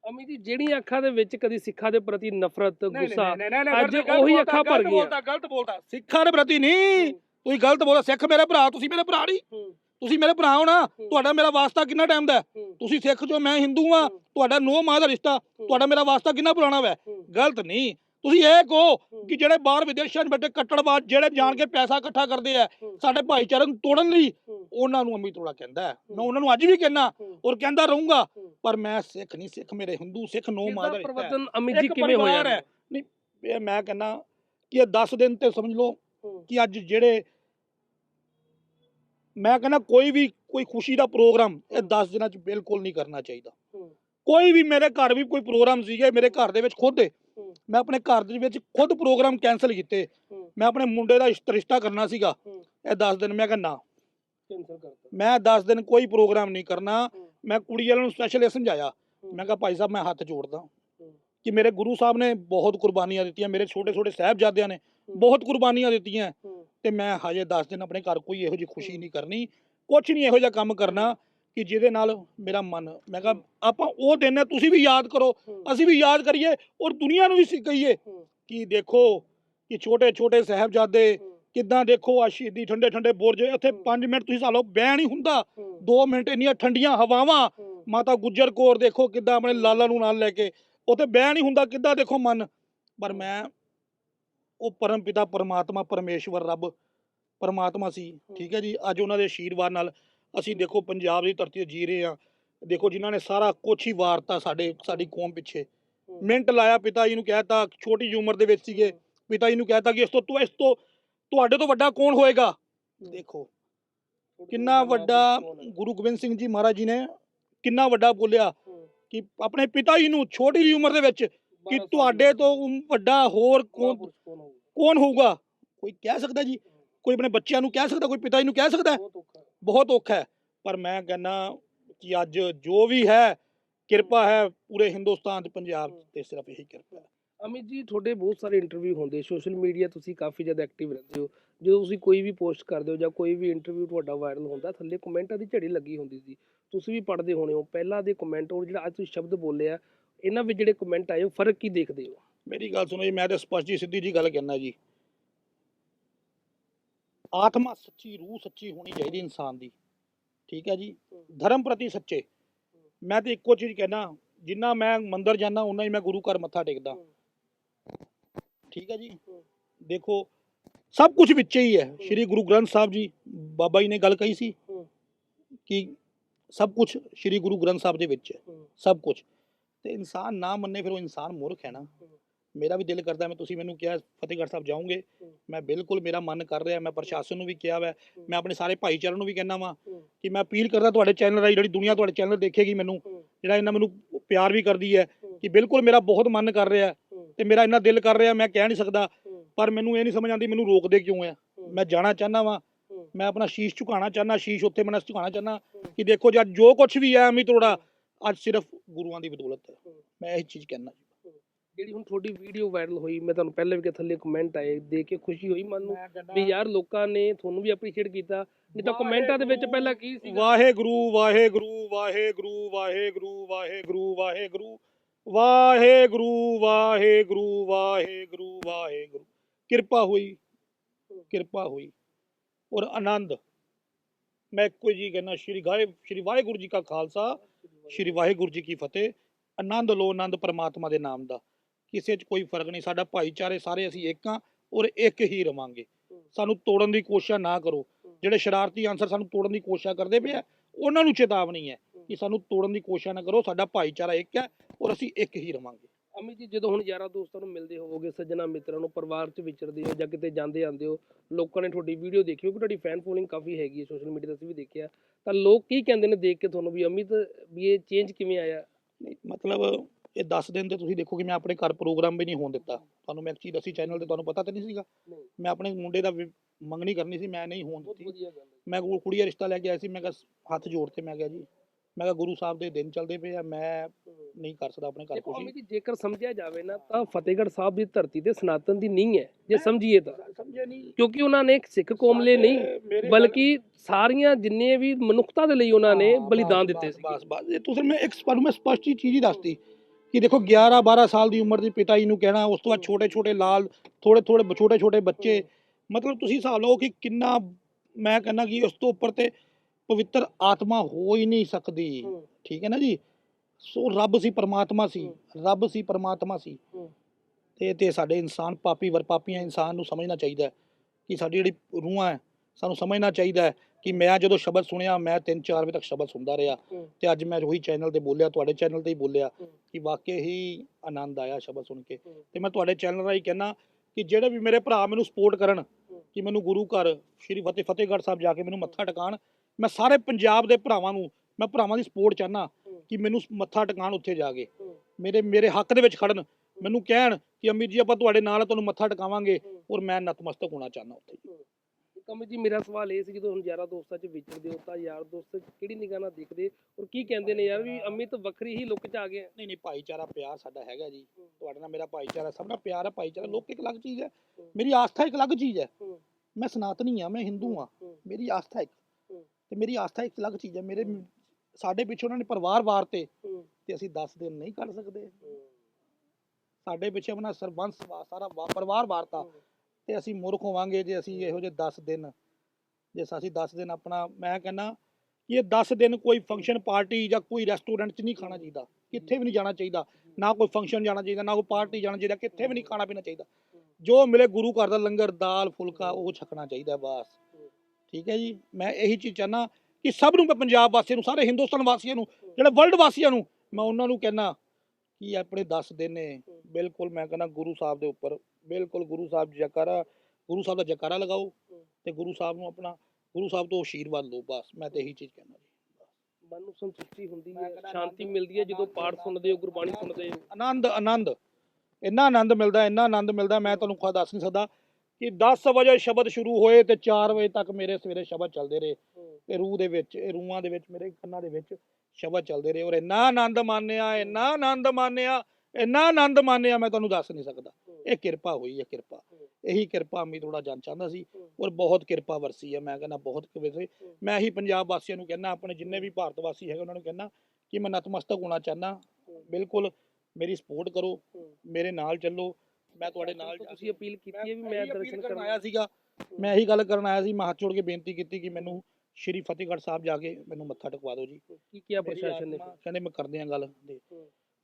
ਅਮੀ ਜੀ ਜਿਹੜੀਆਂ ਅੱਖਾਂ ਦੇ ਵਿੱਚ ਕਦੀ ਸਿੱਖਾਂ ਦੇ ਪ੍ਰਤੀ ਨਫ਼ਰਤ ਨਹੀਂ, ਗੁੱਸਾ ਅੱਜ ਉਹੀ ਅੱਖਾਂ ਭਰ ਗਈਆਂ। ਬੋਲਦਾ, ਗਲਤ ਬੋਲਦਾ ਸਿੱਖਾਂ ਦੇ ਪ੍ਰਤੀ ਨਹੀਂ। ਤੁਸੀਂ ਗਲਤ ਬੋਲਦਾ ਸਿੱਖ ਮੇਰੇ ਭਰਾ ਤੁਸੀਂ ਮੇਰੇ ਭਰਾ ਨਹੀਂ। ਤੁਸੀਂ ਮੇਰੇ ਭਰਾ ਹੋ ਨਾ ਤੁਹਾਡਾ ਮੇਰਾ ਵਾਸਤਾ ਕਿੰਨਾ ਟਾਈਮ ਦਾ? ਤੁਸੀਂ ਸਿੱਖ ਜੋ ਮੈਂ ਹਿੰਦੂ ਆ ਤੁਹਾਡਾ ਨੋ ਮਾਂ ਦਾ ਰਿਸ਼ਤਾ ਤੁਹਾਡਾ ਮੇਰਾ ਵਾਸਤਾ ਕਿੰਨਾ ਪੁਰਾਣਾ ਵੈ? ਗਲਤ ਨਹੀਂ। ਤੁਸੀਂ ਇਹ ਕਹੋ ਕਿ ਜਿਹੜੇ ਬਾਹਰ ਵਿਦੇਸ਼ਾਂ 'ਚ ਬੈਠੇ ਕੱਟੜਵਾਦ ਜਿਹੜੇ ਜਾਣ ਕੇ ਪੈਸਾ ਇਕੱਠਾ ਕਰਦੇ ਆ ਸਾਡੇ ਭਾਈਚਾਰੇ ਨੂੰ ਤੋੜਨ ਲਈ ਉਹਨਾਂ ਨੂੰ ਅੰਮੀ ਤੋੜਾ ਕਹਿੰਦਾ। ਮੈਂ ਉਹਨਾਂ ਨੂੰ ਅੱਜ ਵੀ ਕਹਿੰਦਾ ਔਰ ਕਹਿੰਦਾ ਰਹੂੰਗਾ ਪਰ ਮੈਂ ਸਿੱਖ ਨਹੀਂ ਸਿੱਖ ਮੇਰੇ ਹਿੰਦੂ ਸਿੱਖ ਨੋ ਮਾਂ ਦਾ ਇਹਦਾ ਰਿਸ਼ਤਾ ਹੈ। ਪਰਿਵਰਤਨ ਅਮਿਤ ਜੀ ਕਿਵੇਂ ਹੋਇਆ ਨਹੀਂ ਇਹ ਮੈਂ ਕਹਿੰਦਾ ਕਿ ਇਹ 10 ਦਿਨ ਤੇ ਸਮਝ ਲਓ ਕਿ ਅੱਜ ਜਿਹੜੇ ਮੈਂ ਕਹਿੰਦਾ ਕੋਈ ਵੀ ਕੋਈ ਖੁਸ਼ੀ ਦਾ ਪ੍ਰੋਗਰਾਮ ਇਹ 10 ਦਿਨਾਂ 'ਚ ਬਿਲਕੁਲ ਨਹੀਂ ਕਰਨਾ ਚਾਹੀਦਾ। ਕੋਈ ਵੀ ਮੇਰੇ ਘਰ ਵੀ ਕੋਈ ਪ੍ਰੋਗਰਾਮ ਸੀਗੇ ਮੇਰੇ ਘਰ ਦੇ ਵਿੱਚ ਖੁਦ ਮੈਂ ਆਪਣੇ ਘਰ ਦੇ ਵਿੱਚ ਖੁਦ ਪ੍ਰੋਗਰਾਮ ਕੈਨਸਲ ਕੀਤੇ। ਮੈਂ ਆਪਣੇ ਮੁੰਡੇ ਦਾ ਰਿਸ਼ਤਾ ਕਰਨਾ ਸੀਗਾ। ਇਹ 10 ਦਿਨ ਮੈਂ ਕੈਂਸਲ ਕਰਤਾ। ਮੈਂ 10 ਦਿਨ ਕੋਈ ਪ੍ਰੋਗਰਾਮ ਨਹੀਂ ਕਰਨਾ। ਮੈਂ ਕੁੜੀ ਵਾਲਿਆਂ ਨੂੰ ਸਪੈਸ਼ਲ ਇਹ ਸਮਝਾਇਆ ਮੈਂ ਕਿਹਾ ਭਾਈ ਸਾਹਿਬ ਮੈਂ ਹੱਥ ਜੋੜਦਾ ਕਿ ਮੇਰੇ ਗੁਰੂ ਸਾਹਿਬ ਨੇ ਬਹੁਤ ਕੁਰਬਾਨੀਆਂ ਦਿੱਤੀਆਂ। ਮੇਰੇ ਛੋਟੇ ਛੋਟੇ ਸਾਹਿਬਜ਼ਾਦਿਆਂ ਨੇ ਬਹੁਤ ਕੁਰਬਾਨੀਆਂ ਦਿੱਤੀਆਂ। ਤੇ ਮੈਂ ਹਜੇ 10 ਦਿਨ ਆਪਣੇ ਘਰ ਕੋਈ ਇਹੋ ਜਿਹੀ ਖੁਸ਼ੀ ਨਹੀਂ ਕਰਨੀ। ਕੁਝ ਨਹੀਂ ਇਹੋ ਜਿਹਾ ਕੰਮ ਕਰਨਾ। ਕਿ ਜਿਹਦੇ ਨਾਲ ਮੇਰਾ ਮਨ ਮੈਂ ਕਿਹਾ ਆਪਾਂ ਉਹ ਦਿਨ ਹੈ ਤੁਸੀਂ ਵੀ ਯਾਦ ਕਰੋ ਅਸੀਂ ਵੀ ਯਾਦ ਕਰੀਏ ਔਰ ਦੁਨੀਆ ਨੂੰ ਵੀ ਸਿ- ਕਹੀਏ ਕਿ ਦੇਖੋ ਕਿ ਛੋਟੇ ਛੋਟੇ ਸਾਹਿਬਜ਼ਾਦੇ ਕਿੱਦਾਂ ਦੇਖੋ ਆ ਸ਼ਹੀਦੀ ਠੰਡੇ ਠੰਡੇ ਬੁਰਜ ਉੱਥੇ 5 ਮਿੰਟ ਤੁਸੀਂ ਸਾਲੋ ਬਹਿ ਨਹੀਂ ਹੁੰਦਾ। 2 ਮਿੰਟ ਇੰਨੀਆਂ ਠੰਡੀਆਂ ਹਵਾਵਾਂ ਮਾਤਾ ਗੁੱਜਰ ਕੌਰ ਦੇਖੋ ਕਿੱਦਾਂ ਆਪਣੇ ਲਾਲਾ ਨੂੰ ਨਾਲ ਲੈ ਕੇ ਉੱਥੇ ਬਹਿ ਨਹੀਂ ਹੁੰਦਾ ਕਿੱਦਾਂ ਦੇਖੋ ਮਨ। ਪਰ ਮੈਂ ਉਹ ਪਰਮ ਪਿਤਾ ਪਰਮਾਤਮਾ ਪਰਮੇਸ਼ਵਰ ਰੱਬ ਪਰਮਾਤਮਾ ਸੀ ਠੀਕ ਹੈ ਜੀ ਅੱਜ ਉਹਨਾਂ ਦੇ ਆਸ਼ੀਰਵਾਦ ਨਾਲ ਅਸੀਂ ਦੇਖੋ ਪੰਜਾਬ ਦੀ ਧਰਤੀ ਤੇ ਜੀ ਰਹੇ ਆ ਦੇਖੋ ਜਿਨ੍ਹਾਂ ਨੇ ਸਾਰਾ ਕੁਝ ਹੀ ਵਾਰਤਾ ਸਾਡੇ ਸਾਡੀ ਕੌਮ ਪਿੱਛੇ। ਮਿੰਟ ਲਾਇਆ ਪਿਤਾ ਜੀ ਨੂੰ ਕਹਿਤਾ ਛੋਟੀ ਉਮਰ ਦੇ ਵਿੱਚ ਸੀਗੇ। ਪਿਤਾ ਜੀ ਨੂੰ ਕਹਿਤਾ ਕਿ ਇਸ ਤੋਂ ਤੂੰ ਇਸ ਤੋਂ ਤੁਹਾਡੇ ਤੋਂ ਵੱਡਾ ਕੌਣ ਹੋਏਗਾ? ਦੇਖੋ ਕਿੰਨਾ ਵੱਡਾ ਗੁਰੂ ਗੋਬਿੰਦ ਸਿੰਘ ਜੀ ਮਹਾਰਾਜ ਜੀ ਨੇ ਕਿੰਨਾ ਵੱਡਾ ਬੋਲਿਆ ਕਿ ਆਪਣੇ ਪਿਤਾ ਜੀ ਨੂੰ ਛੋਟੀ ਜਿਹੀ ਉਮਰ ਦੇ ਵਿੱਚ ਕਿ ਤੁਹਾਡੇ ਤੋਂ ਵੱਡਾ ਹੋਰ ਕੌਣ ਕੌਣ ਹੋਊਗਾ? ਕੋਈ ਕਹਿ ਸਕਦਾ ਜੀ? ਕੋਈ ਆਪਣੇ ਬੱਚਿਆਂ ਨੂੰ ਕਹਿ ਸਕਦਾ? ਕੋਈ ਪਿਤਾ ਜੀ ਨੂੰ ਕਹਿ ਸਕਦਾ? ਬਹੁਤ ਔਖਾ ਹੈ। ਪਰ ਮੈਂ ਕਹਿੰਦਾ ਕਿ ਅੱਜ ਜੋ ਵੀ ਹੈ ਕਿਰਪਾ ਹੈ ਪੂਰੇ ਹਿੰਦੁਸਤਾਨ ਤੇ ਪੰਜਾਬ ਤੇ ਸਿਰਫ ਇਹੀ ਕਿਰਪਾ ਹੈ। ਅਮਿਤ ਜੀ ਤੁਹਾਡੇ ਬਹੁਤ ਸਾਰੇ ਇੰਟਰਵਿਊ ਹੁੰਦੇ ਸੋਸ਼ਲ ਮੀਡੀਆ ਤੁਸੀਂ ਕਾਫੀ ਜ਼ਿਆਦਾ ਐਕਟਿਵ ਰਹਿੰਦੇ ਹੋ। ਜਦੋਂ ਤੁਸੀਂ ਕੋਈ ਵੀ ਪੋਸਟ ਕਰਦੇ ਹੋ ਜਾਂ ਕੋਈ ਵੀ ਇੰਟਰਵਿਊ ਤੁਹਾਡਾ ਵਾਇਰਲ ਹੁੰਦਾ ਥੱਲੇ ਕਮੈਂਟਾਂ ਦੀ ਝੜੀ ਲੱਗੀ ਹੁੰਦੀ ਸੀ। ਤੁਸੀਂ ਵੀ ਪੜ੍ਹਦੇ ਹੋਣੇ ਹੋ। ਪਹਿਲਾਂ ਦੇ ਕਮੈਂਟ ਔਰ ਜਿਹੜਾ ਅੱਜ ਤੁਸੀਂ ਸ਼ਬਦ ਬੋਲੇ ਆ ਇਹਨਾਂ ਵਿੱਚ ਜਿਹੜੇ ਕਮੈਂਟ ਆਏ ਉਹ ਫ਼ਰਕ ਕੀ ਦੇਖਦੇ ਹੋ? ਮੇਰੀ ਗੱਲ ਸੁਣੋ ਜੀ ਮੈਂ ਤਾਂ ਸਪਸ਼ਟ ਜੀ ਸਿੱਧੀ ਜੀ ਗੱਲ ਕਹਿਣਾ ਜੀ। ਆਤਮਾ ਸੱਚੀ ਰੂਹ ਸੱਚੀ ਹੋਣੀ ਚਾਹੀਦੀ ਇਨਸਾਨ ਦੀ। ਠੀਕ ਹੈ ਜੀ? ਧਰਮ ਪ੍ਰਤੀ ਸੱਚੇ। ਮੈਂ ਤੇ ਇੱਕੋ ਚੀਜ਼ ਕਹਿਣਾ ਜਿੰਨਾ ਮੈਂ ਮੰਦਰ ਜਾਣਾ ਉਨਾ ਹੀ ਮੈਂ ਗੁਰੂ ਘਰ ਮੱਥਾ ਟੇਕਦਾ। ਠੀਕ ਹੈ ਜੀ? ਦੇਖੋ ਸਭ ਕੁਝ ਵਿੱਚ ਹੀ ਹੈ। ਸ਼੍ਰੀ ਗੁਰੂ ਗ੍ਰੰਥ ਸਾਹਿਬ ਜੀ ਬਾਬਾ ਜੀ ਨੇ ਗੱਲ ਕਹੀ ਸੀ ਕਿ ਸਭ ਕੁਝ ਸ਼੍ਰੀ ਗੁਰੂ ਗ੍ਰੰਥ ਸਾਹਿਬ ਦੇ ਵਿੱਚ ਹੈ। ਸਭ ਕੁਝ ਤੇ ਇਨਸਾਨ ਨਾ ਮੰਨੇ ਫਿਰ ਉਹ ਇਨਸਾਨ ਮੂਰਖ ਹੈ ਨਾ। ਮੇਰਾ ਵੀ ਦਿਲ ਕਰਦਾ ਮੈਂ ਤੁਸੀਂ ਮੈਨੂੰ ਕਿਹਾ ਫਤਿਹਗੜ੍ਹ ਸਾਹਿਬ ਜਾਓਗੇ। ਮੈਂ ਬਿਲਕੁਲ ਮੇਰਾ ਮਨ ਕਰ ਰਿਹਾ ਮੈਂ ਪ੍ਰਸ਼ਾਸਨ ਨੂੰ ਵੀ ਕਿਹਾ ਵਾ ਮੈਂ ਆਪਣੇ ਸਾਰੇ ਭਾਈਚਾਰੇ ਨੂੰ ਵੀ ਕਹਿਣਾ ਵਾਂ ਕਿ ਮੈਂ ਅਪੀਲ ਕਰਦਾ ਤੁਹਾਡੇ ਚੈਨਲ ਰਾਹੀਂ ਜਿਹੜੀ ਦੁਨੀਆ ਤੁਹਾਡੇ ਚੈਨਲ ਦੇਖੇਗੀ ਮੈਨੂੰ ਜਿਹੜਾ ਇਹਨਾਂ ਮੈਨੂੰ ਪਿਆਰ ਵੀ ਕਰਦੀ ਹੈ ਕਿ ਬਿਲਕੁਲ ਮੇਰਾ ਬਹੁਤ ਮਨ ਕਰ ਰਿਹਾ ਤੇ ਮੇਰਾ ਇੰਨਾ ਦਿਲ ਕਰ ਰਿਹਾ ਮੈਂ ਕਹਿ ਨਹੀਂ ਸਕਦਾ ਪਰ ਮੈਨੂੰ ਇਹ ਨਹੀਂ ਸਮਝ ਆਉਂਦੀ ਮੈਨੂੰ ਰੋਕਦੇ ਕਿਉਂ ਆ? ਮੈਂ ਜਾਣਾ ਚਾਹੁੰਦਾ ਵਾਂ ਮੈਂ ਆਪਣਾ ਸ਼ੀਸ਼ ਝੁਕਾਉਣਾ ਚਾਹੁੰਦਾ ਸ਼ੀਸ਼ ਉੱਥੇ ਮੈਂ ਝੁਕਾਉਣਾ ਚਾਹੁੰਦਾ ਕਿ ਦੇਖੋ ਜੀ ਅੱਜ ਜੋ ਕੁਝ ਵੀ ਹੈ ਅਮੀ ਤੋੜਾ ਅੱਜ ਸਿਰਫ ਗੁਰੂਆਂ ਦੀ ਬਦੌਲਤ ਹੈ। ਮੈਂ ਇਹ ਚੀਜ਼ ਕਹਿਣਾ ਜਿਹੜੀ ਹੁਣ ਤੁਹਾਡੀ ਵੀਡੀਓ ਵਾਇਰਲ ਹੋਈ ਮੈਂ ਤੁਹਾਨੂੰ ਪਹਿਲਾਂ ਵੀ ਕਿ ਥੱਲੇ ਕਮੈਂਟ ਆਏ ਦੇਖ ਕੇ ਖੁਸ਼ੀ ਹੋਈ ਮਨ ਨੂੰ ਵੀ ਯਾਰ ਲੋਕਾਂ ਨੇ ਤੁਹਾਨੂੰ ਵੀ ਅਪਰੀਸ਼ੀਏਟ ਕੀਤਾ। ਨਹੀਂ ਤਾਂ ਕਮੈਂਟਾਂ ਦੇ ਵਿੱਚ ਪਹਿਲਾਂ ਕੀ ਸੀ ਵਾਹਿਗੁਰੂ ਵਾਹਿਗੁਰੂ ਵਾਹਿਗੁਰੂ ਵਾਹਿਗੁਰੂ ਵਾਹਿਗੁਰੂ ਵਾਹਿਗੁਰੂ ਵਾਹਿਗੁਰੂ ਵਾਹਿਗੁਰੂ ਵਾਹਿਗੁਰੂ ਵਾਹਿਗੁਰੂ। ਕਿਰਪਾ ਹੋਈ ਕਿਰਪਾ ਹੋਈ ਔਰ ਆਨੰਦ। ਮੈਂ ਇੱਕੋ ਜੀ ਕਹਿੰਦਾ ਸ਼੍ਰੀ ਗਾਏ ਸ਼੍ਰੀ ਵਾਹਿਗੁਰੂ ਜੀ ਕਾ ਖਾਲਸਾ ਸ਼੍ਰੀ ਵਾਹਿਗੁਰੂ ਜੀ ਕੀ ਫਤਿਹ। ਆਨੰਦ ਲੋ ਆਨੰਦ ਪਰਮਾਤਮਾ ਦੇ ਨਾਮ ਦਾ। ਕਿਸੇ 'ਚ ਕੋਈ ਫ਼ਰਕ ਨਹੀਂ ਸਾਡਾ ਭਾਈਚਾਰੇ ਸਾਰੇ ਅਸੀਂ ਇੱਕ ਹਾਂ ਔਰ ਇੱਕ ਹੀ ਰਵਾਂਗੇ। ਸਾਨੂੰ ਤੋੜਨ ਦੀ ਕੋਸ਼ਿਸ਼ ਨਾ ਕਰੋ। ਜਿਹੜੇ ਸ਼ਰਾਰਤੀ ਅਨਸਰ ਸਾਨੂੰ ਤੋੜਨ ਦੀ ਕੋਸ਼ਿਸ਼ ਕਰਦੇ ਪਏ ਆ ਉਹਨਾਂ ਨੂੰ ਚੇਤਾਵਨੀ ਹੈ ਕਿ ਸਾਨੂੰ ਤੋੜਨ ਦੀ ਕੋਸ਼ਿਸ਼ ਨਾ ਕਰੋ ਸਾਡਾ ਭਾਈਚਾਰਾ ਇੱਕ ਹੈ ਔਰ ਅਸੀਂ ਇੱਕ ਹੀ ਰਵਾਂਗੇ। ਅਮਿਤ ਜੀ ਜਦੋਂ ਹੁਣ ਯਾਰਾਂ ਦੋਸਤਾਂ ਨੂੰ ਮਿਲਦੇ ਹੋਵੋਗੇ ਸੱਜਣਾ ਮਿੱਤਰਾਂ ਨੂੰ ਪਰਿਵਾਰ 'ਚ ਵਿਚਰਦੇ ਹੋ ਜਾਂ ਕਿਤੇ ਜਾਂਦੇ ਆਉਂਦੇ ਹੋ ਲੋਕਾਂ ਨੇ ਤੁਹਾਡੀ ਵੀਡੀਓ ਦੇਖੀ ਹੋਊਗੀ ਤੁਹਾਡੀ ਫੈਨ ਫੋਲੋਇੰਗ ਕਾਫੀ ਹੈਗੀ ਹੈ ਸੋਸ਼ਲ ਮੀਡੀਆ ਤੇ ਅਸੀਂ ਵੀ ਦੇਖਿਆ। ਤਾਂ ਲੋਕ ਕੀ ਕਹਿੰਦੇ ਨੇ ਦੇਖ ਕੇ ਤੁਹਾਨੂੰ ਵੀ? ਅਮਿਤ ਵੀ ਇਹ ਚੇਂਜ ਕਿਵੇਂ ਆਇਆ? ਨਹੀਂ ਮਤਲਬ ਇਹ 10 ਦਿਨ ਤੇ ਤੁਸੀਂ ਦੇਖੋ ਕਿ ਮੈਂ ਆਪਣੇ ਘਰ ਪ੍ਰੋਗਰਾਮ ਵੀ ਨਹੀਂ ਹੋਣ ਦਿੱਤਾ। ਤੁਹਾਨੂੰ ਮੈਂ ਇੱਕ ਚੀਜ਼ ਦੱਸੀ ਚੈਨਲ ਤੇ ਤੁਹਾਨੂੰ ਪਤਾ ਤਾਂ ਨਹੀਂ ਸੀਗਾ? ਮੈਂ ਆਪਣੇ ਮੁੰਡੇ ਦਾ ਮੰਗਣੀ ਕਰਨੀ ਸੀ ਮੈਂ ਨਹੀਂ ਹੋਣ ਦਿੱਤੀ। ਮੈਂ ਕੋਲ ਕੁੜੀ ਦਾ ਰਿਸ਼ਤਾ ਲੈ ਕੇ ਆਇਆ ਸੀ ਮੈਂ ਕਿਹਾ ਹੱਥ ਜੋੜ ਕੇ ਮੈਂ ਕਿਹਾ ਜੀ ਮੈਂ ਕਿਹਾ ਗੁਰੂ ਸਾਹਿਬ ਦੇ ਦਿਨ ਚੱਲਦੇ ਪਏ ਆ ਮੈਂ ਨਹੀਂ ਕਰ ਸਕਦਾ ਆਪਣੇ ਘਰ ਖੁਸ਼ੀ ਜੇਕਰ ਸਮਝਿਆ ਜਾਵੇ ਨਾ ਤਾਂ ਫਤਿਹਗੜ੍ਹ ਸਾਹਿਬ ਦੀ ਧਰਤੀ ਤੇ ਸਨਾਤਨ ਦੀ ਨਹੀਂ ਹੈ ਜੇ ਸਮਝੀਏ ਤਾਂ। ਸਮਝਿਆ ਨਹੀਂ। ਕਿਉਂਕਿ ਉਹਨਾਂ ਨੇ ਇੱਕ ਸਿੱਖ ਕੌਮ ਲਈ ਨਹੀਂ ਬਲਕਿ ਸਾਰੀਆਂ ਜਿੰਨੇ ਵੀ ਮਨੁੱਖਤਾ ਦੇ ਲਈ ਉਹਨਾਂ ਨੇ ਬਲੀਦਾਨ ਦਿੱਤੇ ਸੀ ਬਸ ਬਸ। ਤੁਸੀਂ ਮੈਂ ਇੱਕ ਤੁਹਾਨੂੰ ਮੈਂ ਸਪਸ਼ਟ ਹੀ ਚੀਜ਼ ਹੀ ਦੱਸਤੀ। ਕਿ ਦੇਖੋ 11 12 ਸਾਲ ਦੀ ਉਮਰ ਦੇ ਪਿਤਾ ਜੀ ਨੂੰ ਕਹਿਣਾ ਉਸ ਤੋਂ ਬਾਅਦ ਛੋਟੇ ਛੋਟੇ ਲਾਲ ਥੋੜੇ ਥੋੜੇ ਛੋਟੇ ਛੋਟੇ ਬੱਚੇ ਮਤਲਬ ਤੁਸੀਂ ਹਿਸਾਬ ਲਓ ਕਿ ਕਿੰਨਾ ਮੈਂ ਕਹਿੰਦਾ ਕਿ ਉਸ ਤੋਂ ਉੱਪਰ ਤੇ ਪਵਿੱਤਰ ਆਤਮਾ ਹੋ ਹੀ ਨਹੀਂ ਸਕਦੀ। ਠੀਕ ਹੈ ਨਾ ਜੀ? ਸੋ ਰੱਬ ਸੀ ਪਰਮਾਤਮਾ ਸੀ। ਰੱਬ ਸੀ ਪਰਮਾਤਮਾ ਸੀ। ਤੇ ਤੇ ਸਾਡੇ ਇਨਸਾਨ ਪਾਪੀ ਵਰ ਪਾਪੀਆਂ ਇਨਸਾਨ ਨੂੰ ਸਮਝਣਾ ਚਾਹੀਦਾ ਕਿ ਸਾਡੀ ਜਿਹੜੀ ਰੂਹਾਂ ਹੈ ਸਾਨੂੰ ਸਮਝਣਾ ਚਾਹੀਦਾ ਹੈ ਕਿ ਮੈਂ ਜਦੋਂ ਸ਼ਬਦ ਸੁਣਿਆ ਮੈਂ 3-4 ਵਜੇ ਤੱਕ ਸ਼ਬਦ ਸੁਣਦਾ ਰਿਹਾ। ਤੇ ਅੱਜ ਮੈਂ ਉਹੀ ਚੈਨਲ ਤੇ ਬੋਲਿਆ ਤੁਹਾਡੇ ਚੈਨਲ ਤੇ ਹੀ ਬੋਲਿਆ। ਕਿ ਵਾਕਿਆ ਹੀ ਆਨੰਦ ਆਇਆ ਸ਼ਬਦ ਸੁਣ ਕੇ। ਤੇ ਮੈਂ ਤੁਹਾਡੇ ਚੈਨਲ ਰਾਹੀਂ ਕਹਿਣਾ ਕਿ ਜਿਹੜੇ ਵੀ ਮੇਰੇ ਭਰਾ ਮੈਨੂੰ ਸਪੋਰਟ ਕਰਨ ਕਿ ਮੈਨੂੰ ਗੁਰੂ ਘਰ ਸ਼੍ਰੀ ਫਤਿਹ ਫਤਿਹਗੜ੍ਹ ਸਾਹਿਬ ਜਾ ਕੇ ਮੈਨੂੰ ਮੱਥਾ ਟਿਕਾਣ ਮੈਂ ਸਾਰੇ ਪੰਜਾਬ ਦੇ ਭਰਾਵਾਂ ਨੂੰ ਮੈਂ ਭਰਾਵਾਂ ਦੀ ਸਪੋਰਟ ਚਾਹਨਾ ਕਿ ਮੈਨੂੰ ਮੱਥਾ ਟਿਕਾਣ ਉੱਥੇ ਜਾ ਕੇ। ਮੇਰੇ ਮੇਰੇ ਹੱਕ ਦੇ ਵਿੱਚ ਖੜਨ। ਮੈਨੂੰ ਕਹਿਣ ਕਿ ਅਮੀਰ ਜੀ ਆਪਾਂ ਤੁਹਾਡੇ ਨਾਲ ਤੁਹਾਨੂੰ ਮੱਥਾ ਟਿਕਾਵਾਂਗੇ ਔਰ ਮੈਂ ਨਤਮਸਤਕ ਹੋਣਾ ਚਾਹੁੰਦਾ ਉੱਥੇ। ਕਮਿਤ ਜੀ ਮੇਰਾ ਸਵਾਲ ਇਹ ਸੀ ਜਦੋਂ ਹੁਣ ਯਾਰਾਂ ਦੋਸਤਾਂ 'ਚ ਵਿਚਰਦੇ ਹੋ ਤਾਂ ਯਾਰ ਦੋਸਤ ਕਿਹੜੀ ਨਿਗਾਹ ਨਾਲ ਦੇਖਦੇ? ਔਰ ਕੀ ਕਹਿੰਦੇ ਨੇ ਯਾਰ ਵੀ ਅਮਿਤ ਵੱਖਰੀ ਹੀ ਲੁੱਕ 'ਚ ਆ ਗਿਆ। ਨਹੀਂ ਨਹੀਂ ਭਾਈਚਾਰਾ ਪਿਆਰ ਸਾਡਾ ਹੈਗਾ ਜੀ। ਤੁਹਾਡੇ ਨਾਲ ਮੇਰਾ ਭਾਈਚਾਰਾ ਸਭ ਨਾਲ ਪਿਆਰ ਹੈ ਭਾਈਚਾਰਾ ਲੋਕ ਇੱਕ ਅਲੱਗ ਚੀਜ਼ ਹੈ। ਮੇਰੀ ਆਸਥਾ ਇੱਕ ਅਲੱਗ ਚੀਜ਼ ਹੈ। ਮੈਂ ਸਨਾਤਨੀ ਆ ਮੈਂ ਹਿੰਦੂ ਆ ਹੂੰ। ਮੇਰੀ ਆਸਥਾ ਇੱਕ। ਤੇ ਮੇਰੀ ਆਸਥਾ ਇੱਕ ਅਲੱਗ ਚੀਜ਼ ਹੈ। ਮੇਰੇ ਸਾਡੇ ਪਿੱਛੇ ਉਹਨਾਂ ਨੇ ਪਰਿਵਾਰ ਵਾਰਤੇ ਤੇ ਅਸੀਂ 10 ਦਿਨ ਨਹੀਂ ਕਰ ਸਕਦੇ। ਸਾਡੇ ਪਿੱਛੇ ਆਪਣਾ ਸਰਬੰਸ ਸਾਰਾ ਪਰਿਵਾਰ ਵਾਰਤਾ। ਤੇ ਅਸੀਂ ਮੂਰਖ ਹੋਵਾਂਗੇ ਜੇ ਅਸੀਂ ਇਹੋ ਜਿਹੇ 10 ਦਿਨ, ਜੇ ਅਸੀਂ 10 ਦਿਨ ਆਪਣਾ, ਮੈਂ ਕਹਿੰਦਾ ਕਿ ਇਹ 10 ਦਿਨ ਕੋਈ ਫੰਕਸ਼ਨ ਪਾਰਟੀ ਜਾਂ ਕੋਈ ਰੈਸਟੋਰੈਂਟ 'ਚ ਨਹੀਂ ਖਾਣਾ ਚਾਹੀਦਾ, ਕਿੱਥੇ ਵੀ ਨਹੀਂ ਜਾਣਾ ਚਾਹੀਦਾ, ਨਾ ਕੋਈ ਫੰਕਸ਼ਨ ਜਾਣਾ ਚਾਹੀਦਾ, ਨਾ ਕੋਈ ਪਾਰਟੀ ਜਾਣਾ ਚਾਹੀਦਾ, ਕਿੱਥੇ ਵੀ ਨਹੀਂ ਖਾਣਾ ਪੀਣਾ ਚਾਹੀਦਾ। ਜੋ ਮਿਲੇ ਗੁਰੂ ਘਰ ਦਾ ਲੰਗਰ, ਦਾਲ, ਫੁਲਕਾ, ਉਹ ਛਕਣਾ ਚਾਹੀਦਾ ਬਸ। ਠੀਕ ਹੈ ਜੀ? ਮੈਂ ਇਹੀ ਚੀਜ਼ ਚਾਹਨਾ ਕਿ ਸਭ ਨੂੰ, ਮੈਂ ਪੰਜਾਬ ਵਾਸੀਆਂ ਨੂੰ, ਸਾਰੇ ਹਿੰਦੁਸਤਾਨ ਵਾਸੀਆਂ ਨੂੰ, ਜਿਹੜੇ ਵਰਲਡ ਵਾਸੀਆਂ ਨੂੰ, ਮੈਂ ਉਹਨਾਂ ਨੂੰ ਕਹਿਣਾ ਕਿ ਆਪਣੇ 10 ਦਿਨ ਨੇ। ਬਿਲਕੁਲ ਮੈਂ ਕਹਿੰਦਾ ਗੁਰੂ ਸਾਹਿਬ ਦੇ ਉੱਪਰ ਬਿਲਕੁਲ ਗੁਰੂ ਸਾਹਿਬ ਜਕਾਰਾ ਗੁਰੂ ਸਾਹਿਬ ਦਾ ਜਕਾਰਾ ਲਗਾਓ ਤੇ ਗੁਰੂ ਸਾਹਿਬ ਨੂੰ ਆਪਣਾ ਗੁਰੂ ਸਾਹਿਬ ਤੋਂ ਆਸ਼ੀਰਵਾਦ ਲਓ ਬਸ ਮੈਂ ਤੇ ਇਹੀ ਚੀਜ਼ ਕਹਿਣਾ ਜੀ। ਮਨ ਨੂੰ ਸੰਤੁਸ਼ਟੀ ਹੁੰਦੀ ਹੈ ਕਹਿੰਦਾ ਸ਼ਾਂਤੀ ਮਿਲਦੀ ਹੈ ਜਦੋਂ ਪਾਠ ਸੁਣਦੇ ਹੋ ਗੁਰਬਾਣੀ ਸੁਣਦੇ ਹੋ। ਆਨੰਦ ਆਨੰਦ। ਇੰਨਾ ਆਨੰਦ ਮਿਲਦਾ ਇੰਨਾ ਆਨੰਦ ਮਿਲਦਾ ਮੈਂ ਤੁਹਾਨੂੰ ਖੁਦ ਦੱਸ ਨਹੀਂ ਸਕਦਾ ਕਿ 10 ਵਜੇ ਸ਼ਬਦ ਸ਼ੁਰੂ ਹੋਏ ਤੇ 4 ਵਜੇ ਤੱਕ ਮੇਰੇ ਸਵੇਰੇ ਸ਼ਬਦ ਚੱਲਦੇ ਰਹੇ। ਇਹ ਰੂਹ ਦੇ ਵਿੱਚ ਇਹ ਰੂਹਾਂ ਦੇ ਵਿੱਚ ਮੇਰੇ ਕੰਨਾਂ ਦੇ ਵਿੱਚ ਸ਼ਬਦ ਚੱਲਦੇ ਰਹੇ। ਔਰ ਇੰਨਾ ਆਨੰਦ ਮਾਣਿਆ ਇੰਨਾ ਆਨੰਦ ਮਾਣਿਆ ਇੰਨਾ ਆਨੰਦ ਮਾਣਿਆ ਮੈਂ ਤੁਹਾਨੂੰ ਦੱਸ ਨਹੀਂ ਸਕਦਾ। ਇਹ ਕਿਰਪਾ ਹੋਈ ਹੈ ਕਿਰਪਾ। ਇਹੀ ਕਿਰਪਾ ਮੈਂ ਥੋੜਾ ਜਾਣ ਚਾਹੁੰਦਾ ਸੀ ਔਰ ਬਹੁਤ ਕਿਰਪਾ ਵਰਸੀ ਹੈ ਮੈਂ ਕਹਿੰਦਾ ਬਹੁਤ ਵੈਸੇ ਮੈਂ ਇਹੀ ਪੰਜਾਬ ਵਾਸੀਆਂ ਨੂੰ ਕਹਿੰਦਾ ਆਪਣੇ ਜਿੰਨੇ ਵੀ ਭਾਰਤ ਵਾਸੀ ਹੈਗੇ ਉਹਨਾਂ ਨੂੰ ਕਹਿੰਦਾ ਕਿ ਮੈਂ ਨਤਮਸਤਕ ਹੋਣਾ ਚਾਹੁੰਦਾ। ਬਿਲਕੁਲ ਮੇਰੀ ਸਪੋਰਟ ਕਰੋ ਮੇਰੇ ਨਾਲ ਚੱਲੋ। ਮੈਂ ਤੁਹਾਡੇ ਨਾਲ ਤੁਸੀਂ ਅਪੀਲ ਕੀਤੀ ਹੈ ਵੀ ਮੈਂ ਦਰਸ਼ਨ ਕਰਨ ਆਇਆ ਸੀਗਾ। ਮੈਂ ਇਹੀ ਗੱਲ ਕਰਨ ਆਇਆ ਸੀ ਮੈਂ ਹੱਥ ਜੋੜ ਕੇ ਬੇਨਤੀ ਕੀਤੀ ਕਿ ਮੈਨੂੰ ਸ਼੍ਰੀ ਫਤਿਹਗੜ੍ਹ ਸਾਹਿਬ ਜਾ ਕੇ ਮੈਨੂੰ ਮੱਥਾ ਟਿਕਵਾ ਦਿਓ ਜੀ। ਕੀ ਮੇਰੀ ਪ੍ਰਸ਼ਾਸਨ ਨੇ ਕਹਿੰਦੇ ਮੈਂ ਕਰਦੇ ਆ ਗੱਲ।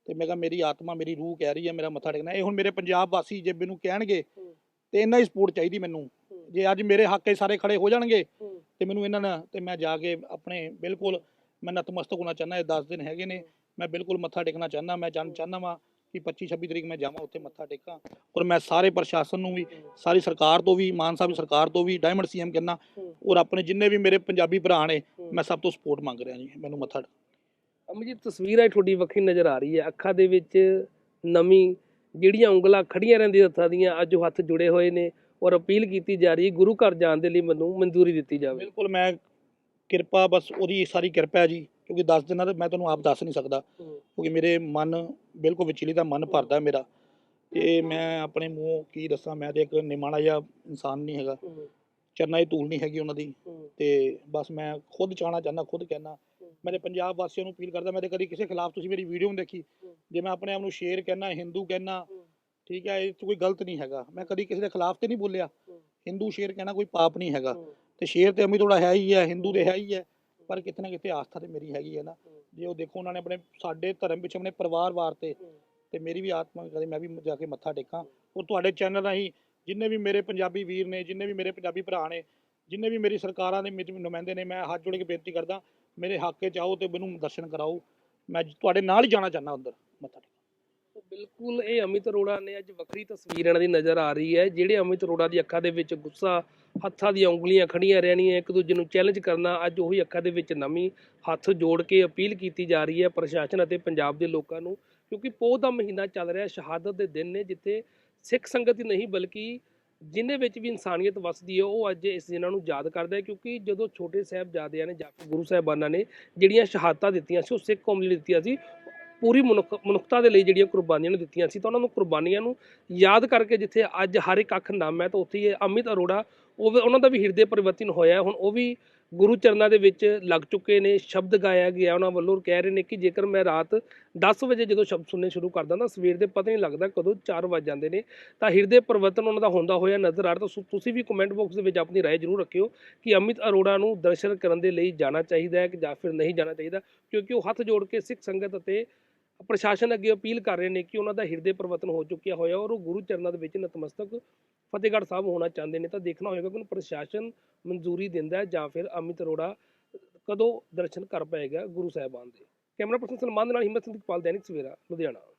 ਤੇ ਮੈਂ ਕਿਹਾ ਮੇਰੀ ਆਤਮਾ ਮੇਰੀ ਰੂਹ ਕਹਿ ਰਹੀ ਹੈ ਮੇਰਾ ਮੱਥਾ ਟੇਕਣਾ ਇਹ ਹੁਣ ਮੇਰੇ ਪੰਜਾਬ ਵਾਸੀ ਜੇ ਮੈਨੂੰ ਕਹਿਣਗੇ ਹੂੰ। ਤੇ ਇਹਨਾਂ ਦੀ ਸਪੋਰਟ ਚਾਹੀਦੀ ਮੈਨੂੰ ਹੂੰ। ਜੇ ਅੱਜ ਮੇਰੇ ਹੱਕ 'ਚ ਸਾਰੇ ਖੜੇ ਹੋ ਜਾਣਗੇ ਹੂੰ। ਤੇ ਮੈਨੂੰ ਇਹਨਾਂ ਨਾਲ ਤੇ ਮੈਂ ਜਾ ਕੇ ਆਪਣੇ ਬਿਲਕੁਲ ਮੈਂ ਨਤਮਸਤਕ ਹੋਣਾ ਚਾਹੁੰਦਾ ਇਹ 10 ਦਿਨ ਹੈਗੇ ਨੇ ਮੈਂ ਬਿਲਕੁਲ ਮੱਥਾ ਟੇਕਣਾ ਚਾਹੁੰਦਾ ਮੈਂ ਜਾਣ ਚਾਹੁੰਦਾ ਵਾਂ ਕਿ 25 26 ਤਰੀਕ ਮੈਂ ਜਾਵਾਂ ਉੱਥੇ ਮੱਥਾ ਟੇਕਾਂ ਔਰ ਮੈਂ ਸਾਰੇ ਪ੍ਰਸ਼ਾਸਨ ਨੂੰ ਵੀ ਸਾਰੀ ਸਰਕਾਰ ਤੋਂ ਵੀ ਮਾਨ ਸਾਹਿਬ ਸਰਕਾਰ ਤੋਂ ਵੀ ਡਾਇਮੰਡ ਸੀਐਮ ਕਹਿੰਦਾ ਹੂੰ। ਔਰ ਆਪਣੇ ਜਿੰਨੇ ਵੀ ਮੇਰੇ ਪੰਜਾਬੀ ਭਰਾ ਨੇ ਹੂੰ। ਮੈਂ ਸਭ ਤੋਂ ਸਪੋਰਟ ਮੰਗ ਰਿਹਾ ਜੀ ਮੈਨੂੰ ਮੱਥਾ ਅਮੀ ਜੀ ਤਸਵੀਰ ਹੈ ਤੁਹਾਡੀ ਵੱਖਰੀ ਨਜ਼ਰ ਆ ਰਹੀ ਹੈ। ਅੱਖਾਂ ਦੇ ਵਿੱਚ ਨਮੀ ਜਿਹੜੀਆਂ ਉਂਗਲਾਂ ਖੜੀਆਂ ਰਹਿੰਦੀਆਂ ਹੱਥਾਂ ਦੀਆਂ ਅੱਜ ਉਹ ਹੱਥ ਜੁੜੇ ਹੋਏ ਨੇ ਔਰ ਅਪੀਲ ਕੀਤੀ ਜਾ ਰਹੀ ਹੈ ਗੁਰੂ ਘਰ ਜਾਣ ਦੇ ਲਈ ਮੈਨੂੰ ਮਨਜ਼ੂਰੀ ਦਿੱਤੀ ਜਾਵੇ। ਬਿਲਕੁਲ ਮੈਂ ਕਿਰਪਾ ਬਸ ਉਹਦੀ ਸਾਰੀ ਕਿਰਪਾ ਹੈ ਜੀ ਕਿਉਂਕਿ 10 ਦਿਨਾਂ ਦਾ ਮੈਂ ਤੁਹਾਨੂੰ ਆਪ ਦੱਸ ਨਹੀਂ ਸਕਦਾ। ਕਿਉਂਕਿ ਮੇਰੇ ਮਨ ਬਿਲਕੁਲ ਵਿਚਲੀ ਦਾ ਮਨ ਭਰਦਾ ਮੇਰਾ। ਤੇ ਮੈਂ ਆਪਣੇ ਮੂੰਹੋਂ ਕੀ ਦੱਸਾਂ ਮੈਂ ਤੇ ਇੱਕ ਨਿਮਾਣਾ ਜਿਹਾ ਇਨਸਾਨ ਨਹੀਂ ਹੈਗਾ। ਚਰਨਾਂ ਦੀ ਧੂਲ ਨਹੀਂ ਹੈਗੀ ਉਹਨਾਂ ਦੀ। ਤੇ ਬਸ ਮੈਂ ਖੁਦ ਚਾਹਣਾ ਚਾਹੁੰਦਾ ਖੁਦ ਕਹਿਣਾ ਮੈਂ ਤੇ ਪੰਜਾਬ ਵਾਸੀਆਂ ਨੂੰ ਅਪੀਲ ਕਰਦਾ ਮੈਂ ਤੇ ਕਦੀ ਕਿਸੇ ਖਿਲਾਫ ਤੁਸੀਂ ਮੇਰੀ ਵੀਡੀਓ ਨਹੀਂ ਦੇਖੀ। ਜੇ ਮੈਂ ਆਪਣੇ ਆਪ ਨੂੰ ਸ਼ੇਰ ਕਹਿਣਾ ਹਿੰਦੂ ਕਹਿਣਾ ਠੀਕ ਹੈ ਇਹ ਕੋਈ ਗਲਤ ਨਹੀਂ ਹੈਗਾ। ਮੈਂ ਕਦੀ ਕਿਸੇ ਦੇ ਖਿਲਾਫ ਤੇ ਨਹੀਂ ਬੋਲਿਆ। ਹਿੰਦੂ ਸ਼ੇਰ ਕਹਿਣਾ ਕੋਈ ਪਾਪ ਨਹੀਂ ਹੈਗਾ। ਤੇ ਸ਼ੇਰ ਤੇ ਅਮੀ ਥੋੜਾ ਹੈ ਹੀ ਹੈ ਹਿੰਦੂ ਤੇ ਹੈ ਹੀ ਹੈ ਪਰ ਕਿਤੇ ਨਾ ਕਿਤੇ ਆਸਥਾ ਤੇ ਮੇਰੀ ਹੈਗੀ ਹੈ ਨਾ। ਜੇ ਉਹ ਦੇਖੋ ਉਹਨਾਂ ਨੇ ਆਪਣੇ ਸਾਡੇ ਧਰਮ ਵਿੱਚ ਆਪਣੇ ਪਰਿਵਾਰ ਵਾਰਤੇ ਤੇ ਮੇਰੀ ਵੀ ਆਤਮਾ ਕਦੇ ਮੈਂ ਵੀ ਜਾ ਕੇ ਮੱਥਾ ਟੇਕਾਂ। ਔਰ ਤੁਹਾਡੇ ਚੈਨਲ ਰਾਹੀਂ ਜਿੰਨੇ ਵੀ ਮੇਰੇ ਪੰਜਾਬੀ ਵੀਰ ਨੇ ਜਿੰਨੇ ਵੀ ਮੇਰੇ ਪੰਜਾਬੀ ਭਰਾ ਨੇ ਜਿੰਨੇ ਵੀ ਮੇਰੀ ਸਰਕਾਰਾਂ ਦੇ ਨੁਮਾਇੰਦੇ ਨੇ ਮੈਂ ਹੱਥ ਜੋੜ ਕੇ ਬੇਨਤੀ ਕਰਦਾ ਮੇਰੇ ਹੱਕ 'ਚ ਆਓ ਤੇ ਮੈਨੂੰ ਦਰਸ਼ਨ ਕਰਾਓ। ਮੈਂ ਤੁਹਾਡੇ ਨਾਲ ਹੀ ਜਾਣਾ ਚਾਹੁੰਦਾ ਅੰਦਰ, ਮੱਥਾ ਬਿਲਕੁਲ, ਇਹ ਅਮਿਤ ਅਰੋੜਾ ਨੇ ਅੱਜ ਵੱਖਰੀ ਤਸਵੀਰ ਇਹਨਾਂ ਦੀ ਨਜ਼ਰ ਆ ਰਹੀ ਹੈ, ਜਿਹੜੇ ਅਮਿਤ ਅਰੋੜਾ ਦੀ ਅੱਖਾਂ ਦੇ ਵਿੱਚ ਗੁੱਸਾ, ਹੱਥਾਂ ਦੀਆਂ ਉਂਗਲੀਆਂ ਖੜੀਆਂ ਰਹਿਣੀਆਂ, ਇੱਕ ਦੂਜੇ ਨੂੰ ਚੈਲੰਜ ਕਰਨਾ, ਅੱਜ ਉਹੀ ਅੱਖਾਂ ਦੇ ਵਿੱਚ ਨਵੀਂ ਹੱਥ ਜੋੜ ਕੇ ਅਪੀਲ ਕੀਤੀ ਜਾ ਰਹੀ ਹੈ ਪ੍ਰਸ਼ਾਸਨ ਅਤੇ ਪੰਜਾਬ ਦੇ ਲੋਕਾਂ ਨੂੰ, ਕਿਉਂਕਿ ਪੋਹ ਦਾ ਮਹੀਨਾ ਚੱਲ ਰਿਹਾ, ਸ਼ਹਾਦਤ ਦੇ ਦਿਨ ਨੇ, ਜਿੱਥੇ ਸਿੱਖ ਸੰਗਤ ਹੀ ਨਹੀਂ ਬਲਕਿ ਜਿਨ੍ਹਾਂ ਵਿੱਚ ਵੀ ਇਨਸਾਨੀਅਤ ਵਸਦੀ ਹੈ, ਉਹ ਅੱਜ ਇਸ ਦਿਨਾਂ ਨੂੰ ਯਾਦ ਕਰਦਾ ਹੈ, ਕਿਉਂਕਿ ਜਦੋਂ ਛੋਟੇ ਸਾਹਿਬਜ਼ਾਦਿਆਂ ਨੇ ਜਾ ਕੇ ਗੁਰੂ ਸਾਹਿਬਾਨਾਂ ਨੇ ਜਿਹੜੀਆਂ ਸ਼ਹਾਦਤਾਂ ਦਿੱਤੀਆਂ ਸੀ, ਉਹ ਸਿੱਖ ਕੌਮ ਲਈ ਦਿੱਤੀਆਂ ਸੀ, ਪੂਰੀ ਮਨੁੱਖ, ਮਨੁੱਖਤਾ ਦੇ ਲਈ ਜਿਹੜੀਆਂ ਕੁਰਬਾਨੀਆਂ ਨੂੰ ਦਿੱਤੀਆਂ ਸੀ, ਤਾਂ ਉਹਨਾਂ ਨੂੰ ਕੁਰਬਾਨੀਆਂ ਨੂੰ ਯਾਦ ਕਰਕੇ ਜਿੱਥੇ ਅੱਜ ਹਰ ਇੱਕ ਅੱਖ ਨਾਮ ਹੈ, ਤਾਂ ਉੱਥੇ ਹੀ ਇਹ ਅਮਿਤ ਅਰੋੜਾ, ਉਹ ਵੀ- ਉਹਨਾਂ ਦਾ ਵੀ ਹਿਰਦੇ ਪਰਿਵਰਤਨ ਹੋਇਆ ਹੁਣ ਉਹ ਵੀ ਗੁਰੂ ਚਰਨਾਂ ਦੇ ਵਿੱਚ ਲੱਗ ਚੁੱਕੇ ਨੇ ਸ਼ਬਦ ਗਾਇਆ ਗਿਆ ਉਹਨਾਂ ਵੱਲੋਂ ਕਹਿ ਰਹੇ ਨੇ ਕਿ ਜੇਕਰ ਮੈਂ ਰਾਤ 10 ਵਜੇ ਜਦੋਂ ਸ਼ਬਦ ਸੁਣਨੇ ਸ਼ੁਰੂ ਕਰਦਾ ਤਾਂ ਸਵੇਰ ਦੇ ਪਤਾ ਨਹੀਂ ਲੱਗਦਾ ਕਦੋਂ 4 ਵਜ ਜਾਂਦੇ ਨੇ ਤਾਂ ਹਿਰਦੇ ਪਰਿਵਰਤਨ ਉਹਨਾਂ ਦਾ ਹੁੰਦਾ ਹੋਇਆ ਨਜ਼ਰ ਆ ਰਿਹਾ ਤਾਂ ਸੁ- ਤੁਸੀਂ ਵੀ ਕਮੈਂਟ ਬਾਕਸ ਦੇ ਵਿੱਚ ਆਪਣੀ رائے ਜ਼ਰੂਰ ਰੱਖਿਓ ਕਿ ਅਮਿਤ ਅਰੋੜਾ ਨੂੰ ਦਰਸ਼ਨ ਕਰਨ ਦੇ ਲਈ ਜਾਣਾ ਚਾਹੀਦਾ ਹੈ ਕਿ ਜਾਂ ਫਿਰ ਨਹੀਂ ਜਾਣਾ ਚਾਹੀਦਾ ਕਿਉਂਕਿ ਉਹ ਹੱਥ ਜੋੜ ਕੇ ਸਿੱਖ ਸੰਗਤ ਅਤੇ ਪ੍ਰਸ਼ਾਸਨ ਅੱਗੇ ਅਪੀਲ ਕਰ ਰਹੇ ਨੇ ਕਿ ਉਹਨਾਂ ਦਾ ਹਿਰਦੇ ਪਰਿਵਰਤਨ ਹੋ ਚੁੱਕਿਆ ਹੋਇਆ ਔਰ ਉਹ ਗੁਰੂ ਚਰਨਾਂ ਦੇ ਵਿੱਚ ਨਤਮਸਤਕ ਫਤਿਹਗੜ੍ਹ ਸਾਹਿਬ ਹੋਣਾ ਚਾਹੁੰਦੇ ਨੇ ਤਾਂ ਦੇਖਣਾ ਹੋਏਗਾ ਕਿ ਉਹਨੂੰ ਪ੍ਰਸ਼ਾਸਨ ਮਨਜ਼ੂਰੀ ਦਿੰਦਾ ਹੈ ਜਾਂ ਫਿਰ ਅਮਿਤ ਅਰੋੜਾ ਕਦੋਂ ਦਰਸ਼ਨ ਕਰ ਪਾਏਗਾ ਗੁਰੂ ਸਾਹਿਬਾਨ ਦੇ। ਕੈਮਰਾ ਪਰਸਨ ਸਲਮਾਨ ਦੇ ਨਾਲ ਹਿੰਮਤ ਸਿੰਘ ਇਕਬਾਲ ਦੈਨਿਕ ਸਵੇਰਾ, ਲੁਧਿਆਣਾ।